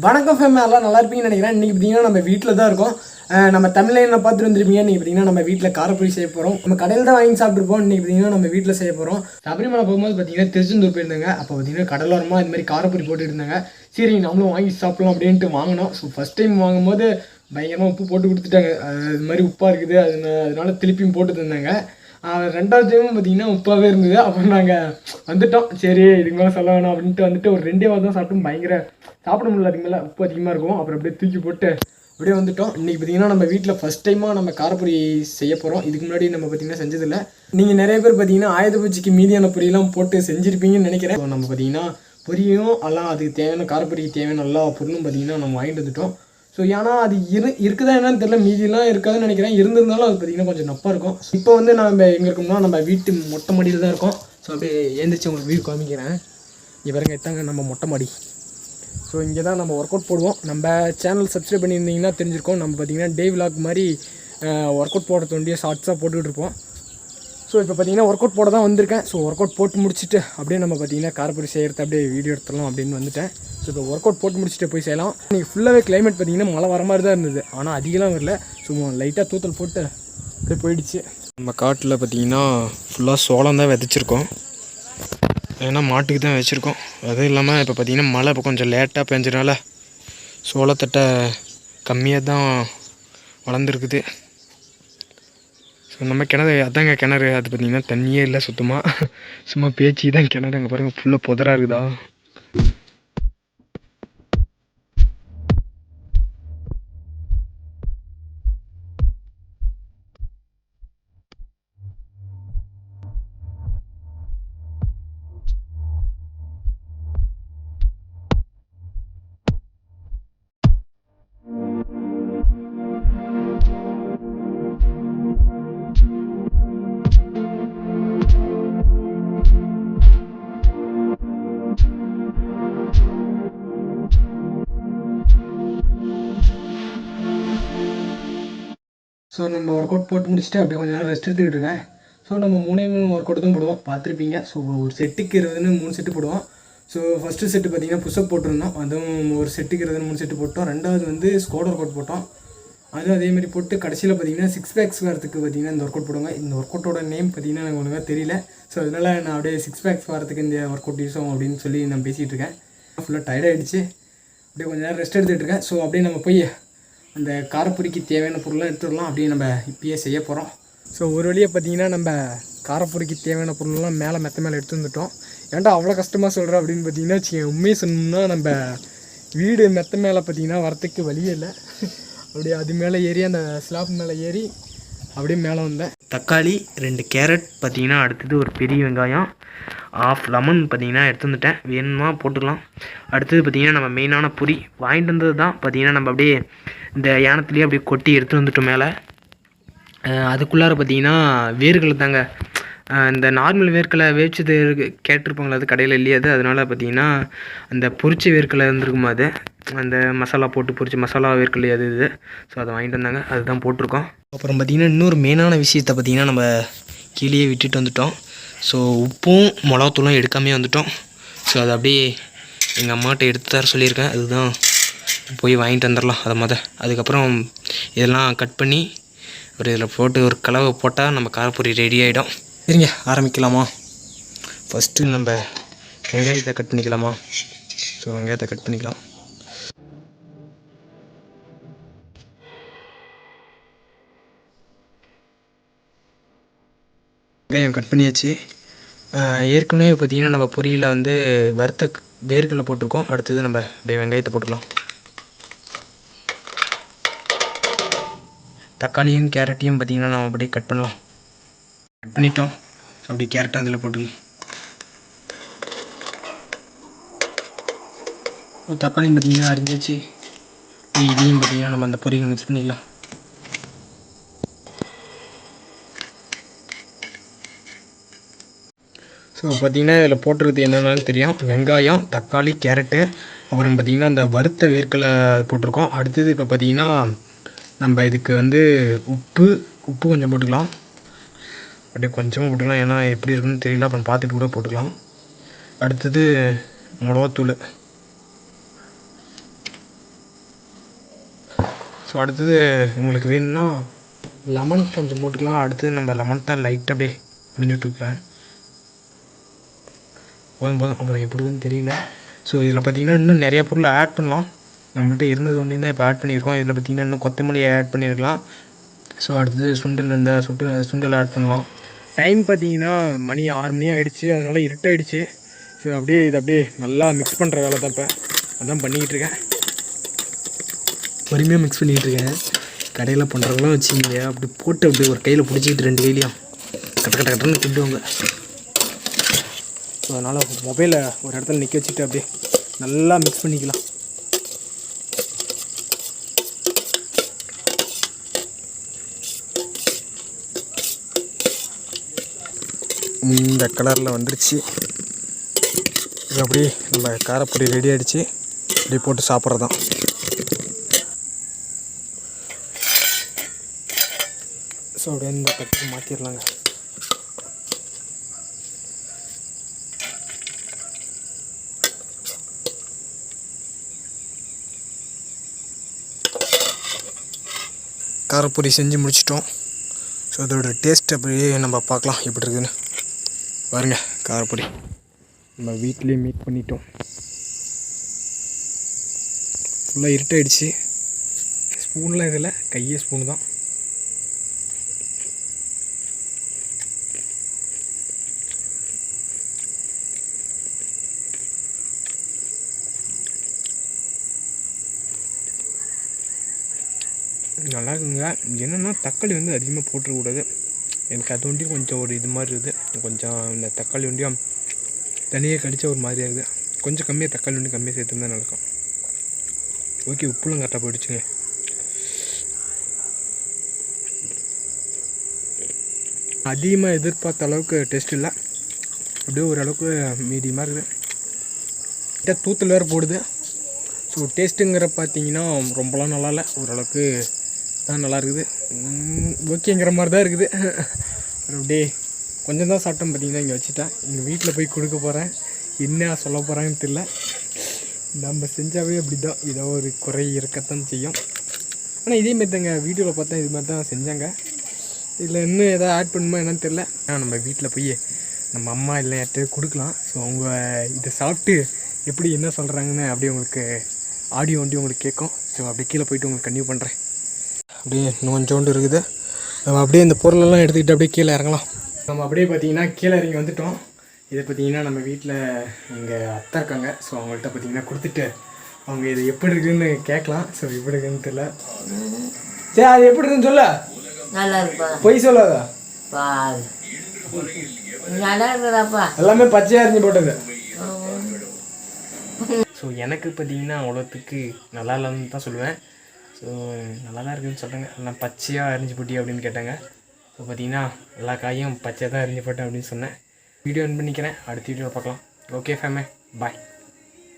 வணக்கம் ஃபேம் எல்லாம் நல்லா இருப்பீங்கன்னு நினைக்கிறேன். இன்றைக்கி பார்த்தீங்கன்னா நம்ம வீட்டில் தான் இருக்கோம். நம்ம தமிழ்லைனில் பார்த்துட்டு வந்துருப்பீங்க. இன்றைக்கி பார்த்தீங்கன்னா நம்ம வீட்டில் காரப்பொடி செய்ய போகிறோம் நம்ம கடையில் தான் வாங்கி சாப்பிட்ருப்போம் இன்றைக்கி பார்த்தீங்கன்னா நம்ம வீட்டில் செய்ய போகிறோம் சபரிமலை போகும்போது பார்த்தீங்கன்னா திருச்செந்தூர் போயிருந்தாங்க. அப்போ பார்த்தீங்கன்னா கடலோரமாக இது மாதிரி காரப்பொரி போட்டு இருந்தாங்க சரி நம்மளும் வாங்கி சாப்பிட்லாம் அப்படின்ட்டு வாங்கினோம். ஸோ ஃபஸ்ட் டைம் வாங்கும்போது பயங்கரமாக உப்பு போட்டு கொடுத்துட்டாங்க. இது மாதிரி உப்பாக இருக்குது. அது அதனால திருப்பியும் போட்டு தந்தாங்க ரெண்டாவது ஜெயமும் பார்த்தீங்கன்னா உப்பாகவே இருந்தது. அப்புறம் நாங்கள் வந்துட்டோம். சரி இதுக்கு மேலே சொல்ல வேணாம் அப்படின்ட்டு வந்துட்டு ஒரு ரெண்டே வாரம் தான் சாப்பிட்டோம் பயங்கர சாப்பிட முடியல அதுக்கு மேலே உப்பு அதிகமாக இருக்கும். அப்புறம் அப்படியே தூக்கி போட்டு அப்படியே வந்துட்டோம். இன்றைக்கி பார்த்தீங்கன்னா நம்ம வீட்டில் ஃபஸ்ட் டைமாக நம்ம காரப்பொரி செய்ய போகிறோம் இதுக்கு முன்னாடி நம்ம பார்த்தீங்கன்னா செஞ்சதில்லை. நீங்கள் நிறைய பேர் பார்த்தீங்கன்னா ஆயுத பூச்சிக்கு மீதியான பொரியெல்லாம் போட்டு செஞ்சுருப்பீங்கன்னு நினைக்கிறேன். நம்ம பார்த்தீங்கன்னா பொரியும். எல்லாம் அதுக்கு தேவையான காரப்பொரிக்கு தேவையான எல்லா பொருளும் பார்த்தீங்கன்னா நம்ம வாங்கிட்டு வந்துட்டோம். ஸோ ஏன்னா அது இரு இருக்குதா என்னன்னு தெரியல. மீதிலாம் இருக்காதுன்னு நினைக்கிறேன். இருந்திருந்தாலும் அது பார்த்தீங்கன்னா கொஞ்சம் நப்பாக இருக்கும். இப்போ வந்து நம்ம எங்கே இருக்கோம்னா நம்ம வீட்டு மொட்டை மாடியில் தான் இருக்கோம். ஸோ அப்படியே எழுந்திரிச்சி உங்களுக்கு வீடு காமிக்கிறேன். இவருங்க எத்தாங்க நம்ம மொட்டை மாடி. ஸோ இங்கே தான் நம்ம ஒர்க் அவுட் போடுவோம். நம்ம சேனல் சப்ஸ்கிரைப் பண்ணியிருந்தீங்கன்னா தெரிஞ்சிருக்கோம். நம்ம பார்த்தீங்கன்னா டே விலாக் மாதிரி ஒர்க் அவுட் போடுறது வேண்டிய ஷார்ட்ஸாக போட்டுக்கிட்டு இருப்போம். ஸோ இப்போ பார்த்தீங்கன்னா ஒர்க் அவுட் போட தான் வந்திருக்கேன். ஸோ ஒர்க் அவுட் போட்டு முடிச்சுட்டு அப்படியே நம்ம பார்த்தீங்கன்னா காரப்பொரி செய்கிறது அப்படியே வீடியோ எடுத்துடலாம் அப்படின்னு வந்துட்டேன். ஸோ இப்போ ஒர்க் அவுட் போட்டு முடிச்சுட்டு போய் செய்யலாம். நீங்கள் ஃபுல்லாகவே கிளைமேட் பார்த்தீங்கன்னா மழை வர மாதிரி தான் இருந்தது. ஆனால் அதிகலாம் வரல. சும்மா லைட்டாக தூத்தல் போட்டு அப்படியே போயிடுச்சு. நம்ம காட்டில் பார்த்தீங்கன்னா ஃபுல்லாக சோளம் தான் விதைச்சிருக்கோம். ஏன்னா மாட்டுக்கு தான் வச்சுருக்கோம் அதுவும் இல்லாமல் இப்போ பார்த்தீங்கன்னா மழை இப்போ கொஞ்சம் லேட்டாக பெஞ்சனால சோளத்தட்டை கம்மியாக தான் வளர்ந்துருக்குது. ஸோ நம்ம கிணறு அதாங்க கிணறு. அது பார்த்தீங்கன்னா தண்ணியே இல்லை சுத்தமாக சும்மா பேச்சு தான் கிணறு அங்கே பாருங்கள் ஃபுல்லாக புதராக இருக்குதா? ஸோ நம்ம ஒர்க் அவுட் போட்டு முடிச்சுட்டு அப்படியே கொஞ்சம் நேரம் ரெஸ்ட் எடுத்துக்கிட்டு இருக்கேன். ஸோ நம்ம மூணே மூணு ஒர்க் அவுட் தான் போடுவோம். பார்த்துருப்பீங்க. ஸோ ஒரு செட்டுக்கு இருபதுன்னு மூணு செட்டு போடுவோம். ஸோ ஃபஸ்ட்டு செட்டு பார்த்தீங்கன்னா புஷ்அப் போட்டிருந்தோம். அதுவும் ஒரு செட்டுக்கு இருபதுன்னு மூணு செட்டு போட்டோம். ரெண்டாவது வந்து ஸ்கோட் ஒர்க் அவுட் போட்டோம். அதுவும் அதேமாதிரி போட்டு கடைசியில் பார்த்தீங்கன்னா சிக்ஸ் பேக்ஸ் வரத்துக்கு பார்த்தீங்கன்னா இந்த ஒர்க் அவுட் போடுவாங்க. இந்த ஒர்க் அவுட்டோட நேம் பார்த்தீங்கன்னா எனக்கு ஒழுங்காக தெரியல. ஸோ அதனால் நான் அப்படியே சிக்ஸ் பேக்ஸ் வரத்துக்கு இந்த ஒர்க் அவுட் யூஸ் ஆகும் அப்படின்னு சொல்லி நான் பேசிகிட்டு இருக்கேன். ஃபுல்லாக டயர்டாகிடுச்சு அப்படியே கொஞ்சம் நேரம் ரெஸ்ட் எடுத்துகிட்டு இருக்கேன். ஸோ அப்படியே நம்ம போய் அந்த காரப்பொரிக்கு தேவையான பொருள்லாம் எடுத்துடலாம் அப்படின்னு நம்ம இப்பயே செய்ய போகிறோம் ஸோ ஒரு வழியாக பார்த்தீங்கன்னா நம்ம காரப்பொரிக்கு தேவையான பொருள்லாம் மேலே மெத்த மேலே எடுத்து வந்துட்டோம். ஏன்டா அவ்வளோ கஷ்டமாக சொல்கிறேன் அப்படின்னு பார்த்தீங்கன்னா உண்மையை சொன்னோம்னா நம்ம வீடு மெத்த மேலே பார்த்தீங்கன்னா வரத்துக்கு வழியே இல்லை. அப்படியே அது மேலே ஏறி அந்த ஸ்லாப் மேலே ஏறி அப்படியே மேலே வந்தேன். தக்காளி ரெண்டு கேரட் பார்த்தீங்கன்னா அடுத்தது ஒரு பெரிய வெங்காயம் ஆஃப் லெமன் பார்த்திங்கன்னா எடுத்து வந்துட்டேன். வேணுமா போட்டுக்கலாம். அடுத்தது பார்த்தீங்கன்னா நம்ம மெயினான பொரி. வாங்கிட்டு வந்தது தான் பார்த்தீங்கன்னா நம்ம அப்படியே இந்த யானத்துலேயே அப்படியே கொட்டி எடுத்து வந்துட்டோம் மேலே. அதுக்குள்ளார பார்த்தீங்கன்னா வேர்களை தாங்க. இந்த நார்மல் வேர்க்கலை வேவிச்சது கேட்டிருப்பாங்களா அது கடையில் இல்லையா அது? அதனால் பார்த்தீங்கன்னா அந்த பொரிச்ச வேர்க்கலை இருந்திருக்குமா அது? அந்த மசாலா போட்டு பொரிச்ச மசாலா வேர்க்கலை அது இது. ஸோ அதை வாங்கிட்டு வந்தாங்க. அதுதான் போட்டிருக்கோம். அப்புறம் பார்த்திங்கன்னா இன்னொரு மெயினான விஷயத்தை பார்த்தீங்கன்னா நம்ம கீழேயே விட்டுட்டு வந்துட்டோம். ஸோ உப்பும் மிளகாத்தூளும் எடுக்காமே வந்துட்டோம். ஸோ அதை அப்படியே எங்கள் அம்மாட்ட எடுத்து தர சொல்லியிருக்கேன். அதுதான். போய் வாங்கிட்டு வந்துடலாம். அதை மொதல் அதுக்கப்புறம் இதெல்லாம் கட் பண்ணி ஒரு இதில் போட்டு ஒரு கலவை போட்டால் நம்ம காரப்பொரி ரெடி ஆகிடும் சரிங்க ஆரம்பிக்கலாமா? ஃபஸ்ட்டு நம்ம வெங்காயத்தை கட் பண்ணிக்கலாமா? ஸோ வெங்காயத்தை கட் பண்ணிக்கலாம். வெங்காயம் கட் பண்ணியாச்சு. ஏற்கனவே பார்த்திங்கன்னா நம்ம பொரியலில் வந்து வறுத்த வேர்க்கடலை போட்டிருக்கோம். அடுத்தது நம்ம அப்படியே வெங்காயத்தை போட்டுக்கலாம். தக்காளியும் கேரட்டையும் பார்த்தீங்கன்னா நம்ம அப்படியே கட் பண்ணலாம். கட் பண்ணிட்டோம். அப்படியே கேரட்டும் அதில் போட்டுக்கலாம். தக்காளியும் பார்த்தீங்கன்னா அரிஞ்சாச்சு இதையும் பார்த்தீங்கன்னா நம்ம அந்த பொரியல் மிக்ஸ் பண்ணிக்கலாம். ஸோ பார்த்தீங்கன்னா இதில் போட்டிருக்கிறது என்னென்னு தெரியும். வெங்காயம் தக்காளி கேரட்டு. அப்புறம் பார்த்திங்கன்னா இந்த வறுத்த வேர்க்கலை போட்டிருக்கோம். அடுத்தது இப்போ பார்த்தீங்கன்னா நம்ம இதுக்கு வந்து உப்பு உப்பு கொஞ்சம் போட்டுக்கலாம். அப்படியே கொஞ்சமாக போட்டுக்கலாம். ஏன்னா எப்படி இருக்குன்னு தெரியல. அப்புறம் பார்த்துட்டு கூட போட்டுக்கலாம். அடுத்தது மிளகாத்தூள். ஸோ அடுத்தது உங்களுக்கு வேணும்னா லெமன் கொஞ்சம் போட்டுக்கலாம். அடுத்தது நம்ம லெமன் தான் லைட்டாக அப்படியே புரிஞ்சு போதும் போதும் உங்களுக்கு எப்படி இருக்குன்னு தெரியல. ஸோ இதில் பார்த்தீங்கன்னா இன்னும் நிறைய பொருள் ஆட் பண்ணலாம். நம்மகிட்ட இருந்தது ஒன்று தான் இப்போ ஆட் பண்ணியிருக்கோம். இதில் பார்த்தீங்கன்னா இன்னும் கொத்தமல்லி ஆட் பண்ணியிருக்கலாம். ஸோ அடுத்தது சுண்டல் இருந்தால் சுட்டு சுண்டல் ஆட் பண்ணலாம். டைம் பார்த்தீங்கன்னா மணி ஆறு மணி ஆகிடுச்சு அதனால் இருட்டாயிடுச்சு ஸோ அப்படியே இது அப்படியே நல்லா மிக்ஸ் பண்ணுற வேலை தான் இப்போ. அதான் பண்ணிக்கிட்டு இருக்கேன். பொறுமையாக மிக்ஸ் பண்ணிக்கிட்டு இருக்கேன். கடையில் பண்ணுறவங்களாம் வச்சுக்கிங்க. அப்படி போட்டு அப்படி ஒரு கையில் பிடிச்சிக்கிட்டு ரெண்டு கையிலையும் கட்ட கட்ட கட்டன்னு திட்டுவாங்க ஸோ அதனால் மொபைலை ஒரு இடத்துல நிற்க வச்சுட்டு அப்படியே நல்லா மிக்ஸ் பண்ணிக்கலாம். இந்த கலரில் வந்துருச்சு. இது அப்படியே நம்ம காரப்பொடி ரெடி ஆகிடுச்சு இப்படி போட்டு சாப்பிட்றது தான் ஸோ அப்படியே இந்த தட்டு மாற்றிடலாங்க காரப்பொடி செஞ்சு முடிச்சிட்டோம். ஸோ அதோட டேஸ்ட் அப்படியே நம்ம பார்க்கலாம் எப்படி இருக்குதுன்னு. பாருங்க காரப்பொடி. நம்ம வீட்லேயே மீட் பண்ணிட்டோம். ஃபுல்லாக இருட்டாயிடுச்சு. ஸ்பூன்லாம் இதில் கையே ஸ்பூன் தான். நல்லா இருக்குங்க என்னென்னா தக்காளி வந்து அதிகமாக போட்டுறக்கூடாது. எனக்கு அது ஒண்டியும் கொஞ்சம் ஒரு இது மாதிரி இருக்குது. கொஞ்சம் இந்த தக்காளி ஒண்டியும் தனியாக கடித்த ஒரு மாதிரியாக இருக்குது கொஞ்சம் கம்மியாக தக்காளி ஒண்டி கம்மியாக சேர்த்துருந்தா நல்லாயிருக்கும். ஓகே உப்புலாம் கரெக்டாக போயிடுச்சுங்க. அதிகமாக எதிர்பார்த்த அளவுக்கு டேஸ்ட் இல்லை. அப்படியே ஓரளவுக்கு மீடியமாக இருக்குது. கிட்ட வேறு போடுது. ஸோ டேஸ்ட்டுங்கிற பார்த்தீங்கன்னா ரொம்பலாம் நல்லா இல்லை ஓரளவுக்கு தான் நல்லா இருக்குது ஓகேங்கிற மாதிரி தான் இருக்குது. அப்படியே கொஞ்சம் தான் சாப்பிட்டேன் பார்த்தீங்கன்னா இங்கே வச்சுட்டேன் எங்கள் வீட்டில் போய் கொடுக்க போகிறேன் என்ன சொல்ல போகிறாங்கன்னு தெரில நம்ம செஞ்சாவே அப்படி தான் ஏதோ ஒரு குறை இருக்கத்தான் செய்யும். ஆனால் இதே மாதிரி தாங்க வீடியோவில் பார்த்தா இது மாதிரி தான் செஞ்சாங்க. இதில் இன்னும் எதாவது ஆட் பண்ணுமா என்னன்னு தெரில ஆனால் நம்ம வீட்டில் போய் நம்ம அம்மா இல்லை யார்கிட்ட கொடுக்கலாம். ஸோ அவங்க இதை சாப்பிட்டு எப்படி என்ன சொல்கிறாங்கன்னு அப்படியே உங்களுக்கு ஆடியோ வண்டி உங்களுக்கு கேட்கும். ஸோ அப்படியே கீழே போயிட்டு உங்களுக்கு கன்டினியூ பண்ணுறேன் அப்படியே இன்னும் கொஞ்சோண்டு இருக்குது. நம்ம அப்படியே இந்த பொருளெல்லாம் எடுத்துக்கிட்டு அப்படியே கீழே இறங்கலாம். நம்ம அப்படியே பார்த்தீங்கன்னா கீழே இறங்கி வந்துட்டோம். இதை பார்த்தீங்கன்னா நம்ம வீட்டில் எங்கள் அத்தை இருக்காங்க. ஸோ அவங்கள்ட்ட பார்த்தீங்கன்னா கொடுத்துட்டு அவங்க இது எப்படி இருக்குன்னு கேட்கலாம். ஸோ எப்படி இருக்குன்னு தெரியல. சரி அது எப்படி இருக்குன்னு சொல்ல. நல்லா பொய் சொல்லாத பாரு நல்லா இருக்குதாப்பா. எல்லாமே பச்சையாக அரிஞ்சு போட்டது. ஸோ எனக்கு பார்த்தீங்கன்னா அவ்வளோத்துக்கு நல்லா இல்லைன்னு தான் சொல்லுவேன். ஸோ நல்லா தான் இருக்குதுன்னு சொல்கிறாங்க நான் பச்சையாக அரிஞ்சு போட்டி அப்படின்னு கேட்டாங்க. ஸோ பார்த்தீங்கன்னா எல்லா காயும் பச்சையாக தான் அரிஞ்சு போட்டேன் அப்படின்னு சொன்னேன். வீடியோ ஆன் பண்ணிக்கிறேன். அடுத்த வீடியோ பார்க்கலாம். ஓகே ஃபேமே பாய்